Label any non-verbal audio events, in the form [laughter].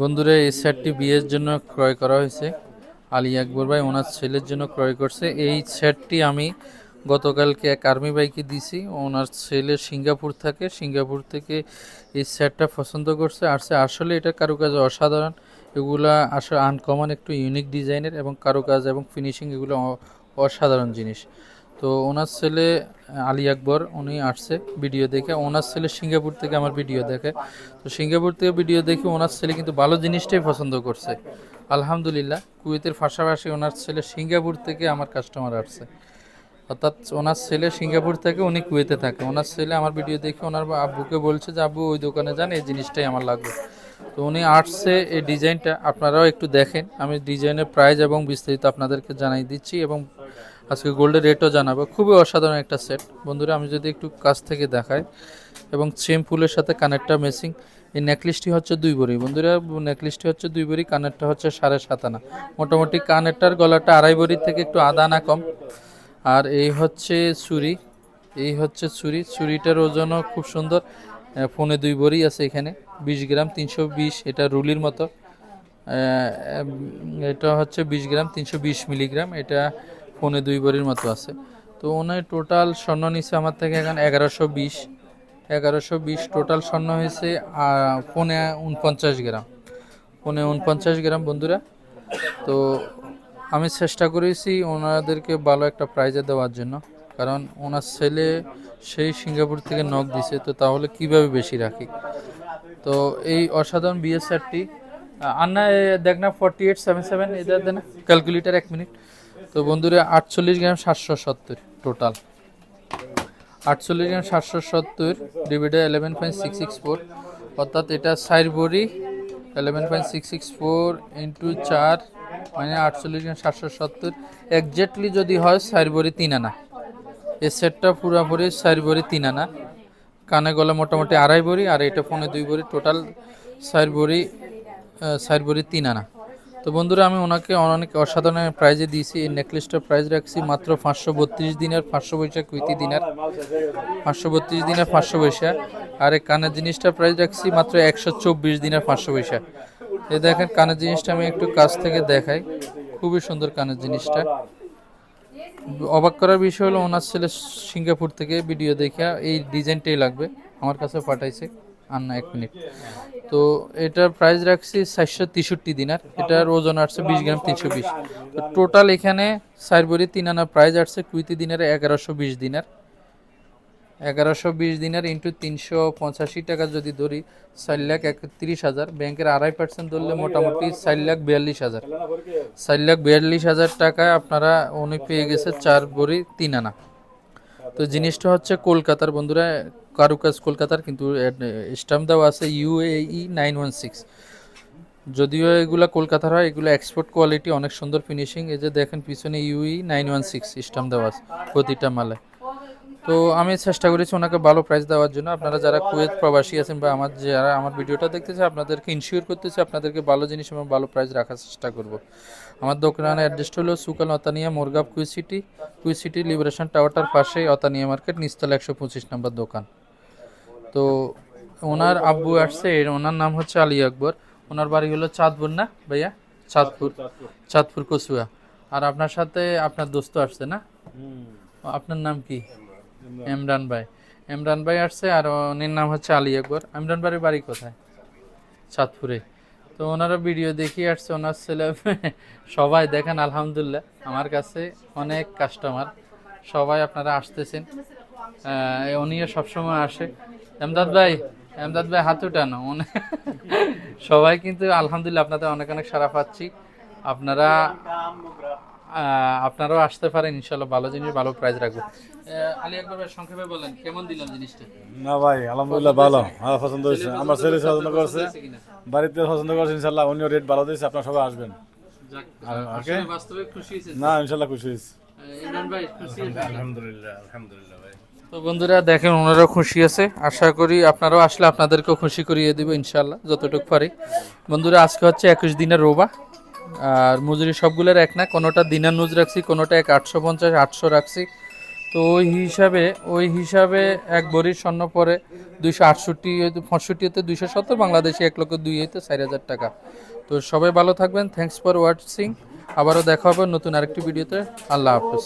বন্ধুরা, এই সেটটি বিয়ের জন্য ক্রয় করা হয়েছে। আলী আকবর ভাই, ওনার ছেলের জন্য ক্রয় করছে। এই সেটটি আমি গতকালকে এক আর্মি বাইকে দিছি। ওনার ছেলে সিঙ্গাপুর থাকে। সিঙ্গাপুর থেকে এই সেটটা পছন্দ করছে। আর সে আসলে এটা কারুকাজ অসাধারণ। এগুলা আসলে আনকমন একটু ইউনিক ডিজাইনের এবং কারুকাজ এবং ফিনিশিং এগুলো অসাধারণ জিনিস। তো ওনার ছেলে, আলী আকবর, উনি আসছে ভিডিও দেখে। ওনার ছেলে সিঙ্গাপুর থেকে আমার ভিডিও দেখে। তো সিঙ্গাপুর থেকে ভিডিও দেখে ওনার ছেলে কিন্তু ভালো জিনিসটাই পছন্দ করছে। আলহামদুলিল্লাহ, কুয়েতের পাশাপাশি ওনার ছেলে সিঙ্গাপুর থেকে আমার কাস্টমার আসছে। অর্থাৎ ওনার ছেলে সিঙ্গাপুর থেকে, উনি কুয়েতে থাকে। ওনার ছেলে আমার ভিডিও দেখে ওনার আব্বুকে বলছে যে, আব্বু, ওই দোকানে যান, এই জিনিসটাই আমার লাগবে। তো উনি আর্টসে এই ডিজাইনটা আপনারাও একটু দেখেন। আমি ডিজাইনের প্রাইস এবং বিস্তারিত আপনাদেরকে জানাই দিচ্ছি এবং আজকে গোল্ডের রেটও জানাব। খুবই অসাধারণ একটা সেট বন্ধুরা, আমি যদি একটু কাছ থেকে দেখাই, এবং সেম ফুলের সাথে কানেরটা মেসিং এই নেকলেসটি হচ্ছে দুই বড়ি। বন্ধুরা নেকলেসটি হচ্ছে দুই বড়ি, কানেরটা হচ্ছে সাড়ে সাত আনা। মোটামুটি কানেরটার গলাটা আড়াই বড়ির থেকে একটু আধা আনা কম। আর এই হচ্ছে ছুরি। এই হচ্ছে ছুরি। ছুরিটার ওজনও খুব সুন্দর। ফোনে দুই বড়ি আছে এখানে। বিশ গ্রাম তিনশো বিশ, এটা রুলির মতো। এটা হচ্ছে বিশ গ্রাম তিনশো বিশ মিলিগ্রাম। এটা ফোনে দুই বড়ির মতো আছে। তো ওনার টোটাল স্বর্ণ নিচ্ছে আমার থেকে এখন এগারোশো বিশ। এগারোশো বিশ টোটাল স্বর্ণ হয়েছে পৌনে উনপঞ্চাশ গ্রাম। পৌনে উনপঞ্চাশ গ্রাম, বন্ধুরা। তো আমি চেষ্টা করেছি ওনাদেরকে ভালো একটা প্রাইজে দেওয়ার জন্য। কারণ ওনার ছেলে সেই সিঙ্গাপুর থেকে নখ দিছে, তো তাহলে কীভাবে বেশি রাখি? তো এই অসাধারণ বিএস সারটি আন্না দেখ না ফর্টি এইট সেভেন সেভেন এদের দেন ক্যালকুলেটার এক মিনিট তো বন্ধুরা, আটচল্লিশ গ্রাম সাতশো সত্তর টোটাল আটচল্লিশ গ্রাম সাতশো সত্তর divided eleven point six six four অর্থাৎ এটা সাইর বড়ি eleven point six six four into চার মানে আটচল্লিশ গ্রাম সাতশো সত্তর। একজ্যাক্টলি যদি হয় সাইর বড়ি তিন আনা। এই সেটটা পুরোপুরি চার বড়ি তিন আনা। কানে গলা মোটামুটি আড়াই বড়ি আর এটা ফোনে দুই বড়ি টোটাল চার বড়ি চার বড়ি তিন আনা। তো বন্ধুরা, আমি ওনাকে অনেক অসাধারণ প্রাইজে দিয়েছি। এই নেকলেসটার প্রাইজ রাখছি মাত্র পাঁচশো বত্রিশ দিনের, পাঁচশো পয়সা কুইতি দিনের। পাঁচশো বত্রিশ দিনের, পাঁচশো পয়সা আর এই কানের জিনিসটার প্রাইজ রাখছি মাত্র একশো চব্বিশ দিনের, পাঁচশো পয়সা এই দেখেন, কানের জিনিসটা আমি একটু কাছ থেকে দেখাই। খুবই সুন্দর কানের জিনিসটা। অবাক করার বিষয় হলো, ওনার ছেলে সিঙ্গাপুর থেকে ভিডিও দেখে এই ডিজাইনটাই লাগবে। আমার কাছে পাঠাইছে। আর না এক মিনিট। তো এটার প্রাইস রাখছি চারশো তেষট্টি দিনার। এটার ওজন আসছে বিশ গ্রাম তিনশো বিশ। টোটাল এখানে সাইরবরি তিন আনা প্রাইস আসছে কুইতি দিনের এগারোশো বিশ দিনার। এগারোশো বিশ দিনের ইন্টু তিনশো পঁচাশি টাকা যদি ধরি, চার লাখ একত্রিশ হাজার। ব্যাংকের আড়াই পার্সেন্ট ধরলে মোটামুটি চার লাখ বিয়াল্লিশ হাজার। চার লাখ বিয়াল্লিশ হাজার টাকায় আপনারা উনি পেয়ে গেছে চার বড়ি তিন আনা। তো জিনিসটা হচ্ছে কলকাতার বন্ধুরা, কারুকাজ কলকাতার কিন্তু স্টাম্প দেওয়া আছে ইউএই নাইন ওয়ান সিক্স যদিও এগুলো কলকাতার হয়, এগুলো এক্সপোর্ট কোয়ালিটি অনেক সুন্দর ফিনিশিং এই যে দেখেন পিছনে UE nine one six stamp দেওয়া আছে প্রতিটা মালে তো আমি চেষ্টা করেছি ওনাকে ভালো প্রাইস দেওয়ার জন্য। আপনারা যারা কুয়েত প্রবাসী আছেন বা আমার যারা আমার ভিডিওটা দেখতেছে আপনাদেরকে ইনশিওর করতেছে আপনাদেরকে ভালো জিনিস এবং ভালো প্রাইস রাখার চেষ্টা করব। আমার দোকানের অ্যাড্রেসটা হলো সুকাল অতানিয়া মোরগাব কুই সিটি কুই সিটি লিবারেশন টাওয়ারটার পাশে অতানিয়া মার্কেট নিস্তলা একশো পঁচিশ নম্বর দোকান। তো ওনার আব্বু আসছে এর ওনার নাম হচ্ছে আলী আকবর। ওনার বাড়ি হলো চাঁদপুর না ভাইয়া? চাঁদপুর। চাঁদপুর কচুয়া। আর আপনার সাথে আপনার দোস্ত আসছে না? আপনার নাম কি? ইমরান ভাই। ইমরান ভাই আসছে আর ওনার নাম হচ্ছে আলী আকবর। ইমরান ভাইয়ের বাড়ি কোথায়? চাঁদপুরে তো ওনারা ভিডিও দেখি আসছে, ওনার ছেলে [laughs] সবাই দেখেন, আলহামদুলিল্লাহ। আমার কাছে অনেক কাস্টমার সবাই আপনারা আসতেছেন। উনিও সবসময় আসে। এমদাদ ভাই এমদাদ ভাই হাত উঠানো। [laughs] সবাই কিন্তু আলহামদুলিল্লাহ আপনাদের অনেক অনেক সারা পাচ্ছি। আপনারা আপনারাও আসতে পারেন ইনশাল্লাহ ভালো জিনিস ভালো প্রাইস রাখব। আলী আকবর ভাই সংক্ষেপে বলেন কেমন দিলাম জিনিসটা? না ভাই আলহামদুলিল্লাহ ভালো। আমার পছন্দ হয়েছে। আমার ছেলে পছন্দ করছে। বাড়িতে পছন্দ করছে ইনশাল্লাহ উনিও রেট ভালো দিয়েছে আপনারা সবাই আসবেন। বাস্তবে খুশি না ইনশাল্লাহ খুশি হয়েছে। ভাই খুশি আলহামদুলিল্লাহ আলহামদুলিল্লাহ ভাই। তো বন্ধুরা দেখেন ওনারাও খুশি আছে। আশা করি আপনারাও আসলে আপনাদেরকেও খুশি করিয়ে দেবো ইনশাল্লাহ যতটুকু পারি। বন্ধুরা আজকে হচ্ছে একুশ দিনের রোবা। আর মজুরি সবগুলোর এক না, কোনোটা দিনের নুজ রাখছি, কোনোটা এক আটশো পঞ্চাশ, আটশো রাখছি। তো ওই হিসাবে ওই হিসাবে এক ভরির স্বর্ণ পরে দুইশো আটষট্টি পঁয়ষট্টি হতে দুইশো সত্তর, বাংলাদেশে এক লক্ষ দুই হইতে চার হাজার টাকা। তো সবাই ভালো থাকবেন থ্যাংকস ফর ওয়াচিং আবারও দেখা হবে নতুন আরেকটি ভিডিওতে। আল্লাহ হাফেজ।